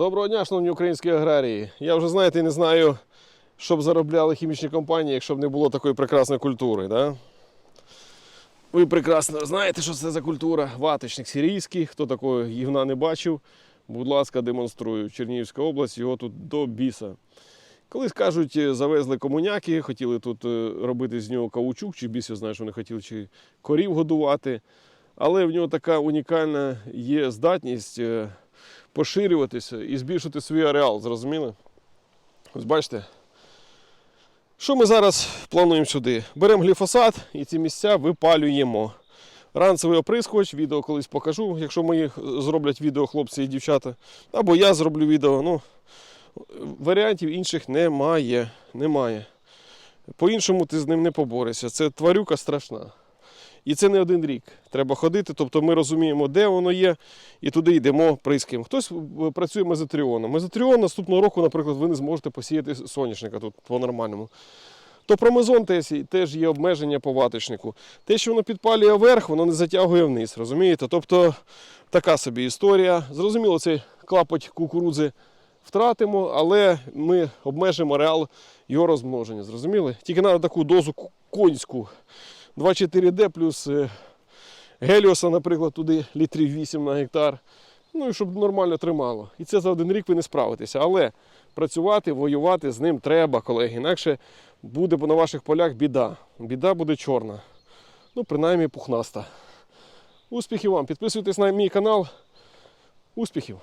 Доброго дня, шановні українські аграрії. Я вже знаєте, не знаю, що б заробляли хімічні компанії, якщо б не було такої прекрасної культури. Да? Ви прекрасно знаєте, що це за культура. Ваточник сирійський. Хто такого гівна не бачив, будь ласка, демонструю. Чернігівська область, його тут до біса. Колись кажуть, е, завезли комуняки, хотіли тут е, робити з нього каучук, чи біс, я знаю, що вони хотіли чи корів годувати. Але в нього така унікальна є здатність е, поширюватися і збільшити свій ареал, зрозуміли? Ось бачите. Що ми зараз плануємо сюди? Беремо гліфосат і ці місця випалюємо. Ранцевий оприскувач, відео колись покажу, якщо мої зроблять відео хлопці і дівчата. Або я зроблю відео. Ну, варіантів інших немає. немає. По-іншому ти з ним не поборешся. Це тварюка страшна. І це не один рік. Треба ходити, тобто ми розуміємо, де воно є, і туди йдемо прискаємо. Хтось е, працює мезотріоном. Мезотріон наступного року, наприклад, ви не зможете посіяти соняшника тут по-нормальному. То промезон теж, є обмеження по ваточнику. Те, що воно підпалює вверх, воно не затягує вниз, розумієте? Тобто така собі історія. Зрозуміло, цей клапоть кукурудзи втратимо, але ми обмежимо ареал його розмноження. Зрозуміли? Тільки треба таку дозу конську. 2,4D плюс е, геліоса, наприклад, туди літрів 8 на гектар. Ну і щоб нормально тримало. І це за один рік ви не справитеся. Але працювати, воювати з ним треба, колеги. Інакше буде на ваших полях біда. Біда буде чорна. Ну, принаймні пухнаста. Успіхів вам! Підписуйтесь на мій канал. Успіхів!